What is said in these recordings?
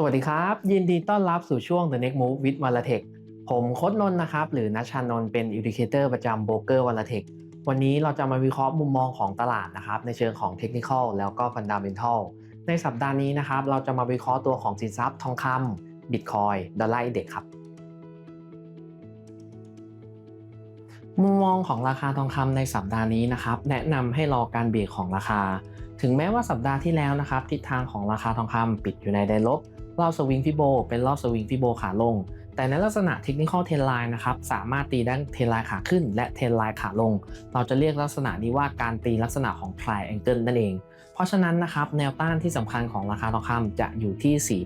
สวัสดีครับ ยินดีต้อนรับสู่ช่วง The Next Move with w a l a t e c h ผมโค้ดนนท์นะครับ หรือนัชชานนท์เป็น Educator ประจำโบรกเกอร์ว a l a t e c h วันนี้เราจะมาวิเคราะห์มุมมองของตลาดนะครับ ในเชิงของเทคนิคอลแล้วก็ Fundamental ในสัปดาห์นี้นะครับ เราจะมาวิเคราะห์ตัวของสินทรัพย์ทองคำบิตคอยดอลลาร์อินเด็กครับมุมมองของราคาทองคำในสัปดาห์นี้นะครับแนะนำให้รอการเบรกของราคา ถึงแม้ว่าสัปดาห์ที่แล้วนะครับทิศทางของราคาทองคำปิดอยู่ในแดนลบ รอบสวิงฟิโบเป็นรอบสวิงฟิโบขาลง แต่ในลักษณะเทคนิคอลเทนไลน์นะครับสามารถตีได้เทนไลน์ขาขึ้น และเทนไลน์ขาลง เราจะเรียกลักษณะนี้ว่าการตีลักษณะของ triangle นั่นเอง เพราะฉะนั้นนะครับแนวต้านที่สำคัญของราคาทองคำจะอยู่ที่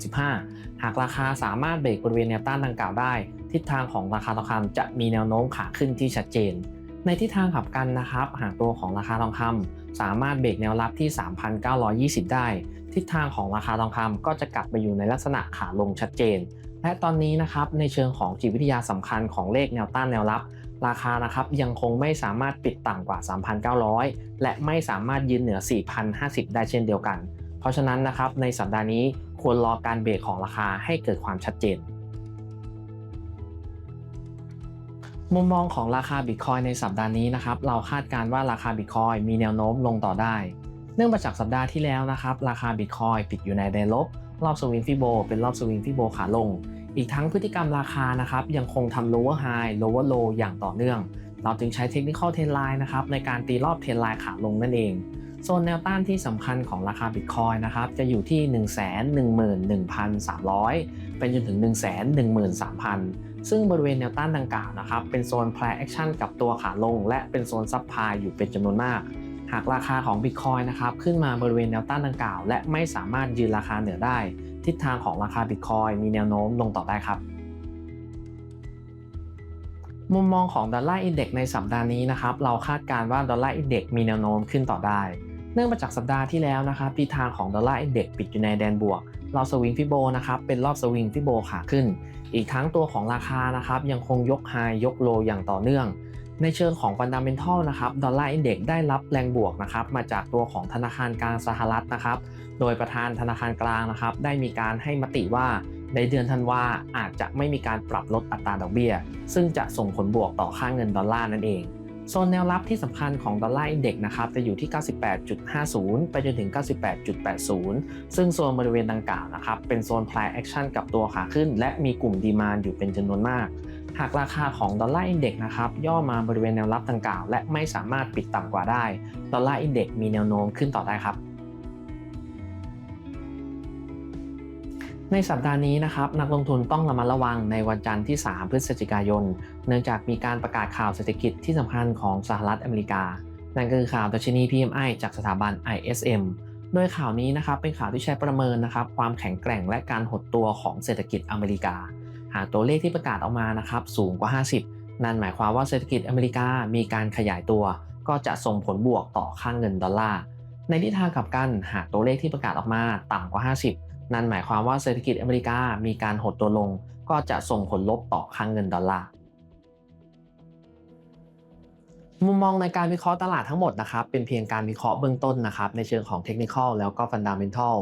4,035 หากราคาสามารถเบรกบริเวณแนวต้านดังกล่าวได้ ทิศทางของราคาทองคำจะมีแนวโน้มขาขึ้นที่ชัดเจนในทิศทางขับกันนะครับ หากตัวของราคาทองคำสามารถเบรกแนวรับที่ 3,920 ได้ ทิศทางของราคาทองคำก็จะกลับไปอยู่ในลักษณะขาลงชัดเจน และตอนนี้นะครับในเชิงของจิตวิทยาสำคัญของเลขแนวต้านแนวรับ ราคานะครับยังคงไม่สามารถปิดต่ำกว่า 3,900 และไม่สามารถยืนเหนือ 4,050 ได้เช่นเดียวกัน เพราะฉะนั้นนะครับในสัปดาห์นี้ควรรอการเบรกของราคาให้เกิดความชัดเจนมุมมองของราคาบิตคอยในสัปดาห์นี้นะครับ เราคาดการณ์ว่าราคาบิตคอยมีแนวโน้มลงต่อได้ เนื่องมาจากสัปดาห์ที่แล้วนะครับ ราคาบิตคอยปิดอยู่ในแดนลบ รอบสวิงฟิโบเป็นรอบสวิงฟิโบขาลง อีกทั้งพฤติกรรมราคานะครับยังคงทำ lower high lower low อย่างต่อเนื่อง เราจึงใช้เทคนิคอลเทนไลน์นะครับในการตีรอบเทนไลน์ขาลงนั่นเองโซนแนวต้านที่สำคัญของราคาบิตคอยนะครับจะอยู่ที่ 111,300 เป็นจนถึง 113,000 ซึ่งบริเวณแนวต้านดังกล่าวนะครับเป็นโซน price action กับตัวขาลง และเป็นโซนซับพายอยู่เป็นจำนวนมาก หากราคาของ Bitcoin นะครับขึ้นมาบริเวณแนวต้านดังกล่าว และไม่สามารถยืนราคาเหนือได้ ทิศทางของราคา Bitcoin มีแนวโน้มลงต่อได้ครับ มุมมองของดอลลาร์อินเด็กในสัปดาห์นี้นะครับเราคาดการณ์ว่าดอลลาร์อินเด็กมีแนวโน้มขึ้นต่อได้ เนื่องมาจากสัปดาห์ที่แล้วนะครับทิศทางของดอลลาร์อินเด็กปิดอยู่ในแดนบวก เรอบสวิงฟิโบนะครับเป็นรอบสวิงฟิโบขาขึ้น อีกทั้งตัวของราคานะครับยังคงยกไฮยกโลอย่างต่อเนื่อง ในเชิงของ Fundamental นะครับดอลลาร์อินเด็กได้รับแรงบวกนะครับมาจากตัวของธนาคารกลางสหรัฐนะครับ โดยประธานธนาคารกลางนะครับ ได้มีการให้มติว่าในเดือนธันวาอาจจะไม่มีการปรับลดอัตราดอกเบี้ย ซึ่งจะส่งผลบวกต่อค่าเงินดอลลาร์นั่นเอง โซนแนวรับที่สำคัญของดอลลาร์อินเด็กนะครับจะอยู่ที่ 98.50 ไปจนถึง 98.80 ซึ่งโซนบริเวณดังกล่าวนะครับเป็นโซนแพร่แอคชั่นกับตัวขาขึ้น และมีกลุ่มดีมานอยู่เป็นจำนวนมาก หากราคาของดอลลาร์อินเด็กนะครับย่อมาบริเวณแนวรับดังกล่าว และไม่สามารถปิดต่ำกว่าได้ดอลลาร์อินเด็กมีแนวโน้มขึ้นต่อได้ครับ ในสัปดาห์นี้นะครับนักลงทุนต้องระมัดระวังในวันจันทร์ที่ 3 พฤศจิกายน เนื่องจากมีการประกาศข่าวเศรษฐกิจที่สำคัญของสหรัฐอเมริกา นั่นก็คือข่าวดัชนี PMI จากสถาบัน ISM โดยข่าวนี้นะครับเป็นข่าวที่ใช้ประเมินนะครับความแข็งแกร่งและการหดตัวของเศรษฐกิจอเมริกา หากตัวเลขที่ประกาศออกมานะครับสูงกว่า 50 นั่นหมายความว่าเศรษฐกิจอเมริกามีการขยายตัว ก็จะส่งผลบวกต่อค่างเงินดอลลาร์ในทิศทางกลับกันหากตัวเลขที่ประกาศออกมาต่ำกว่า 50 นั่นหมายความว่าเศรษฐกิจอเมริกามีการหดตัวลง ก็จะส่งผลลบต่อค่างเงินดอลลาร์มุมมองในการวิเคราะห์ตลาดทั้งหมดนะครับเป็นเพียงการวิเคราะห์เบื้องต้นนะครับในเชิงของเทคนิคอลแล้วก็ฟันดัมเบลทัล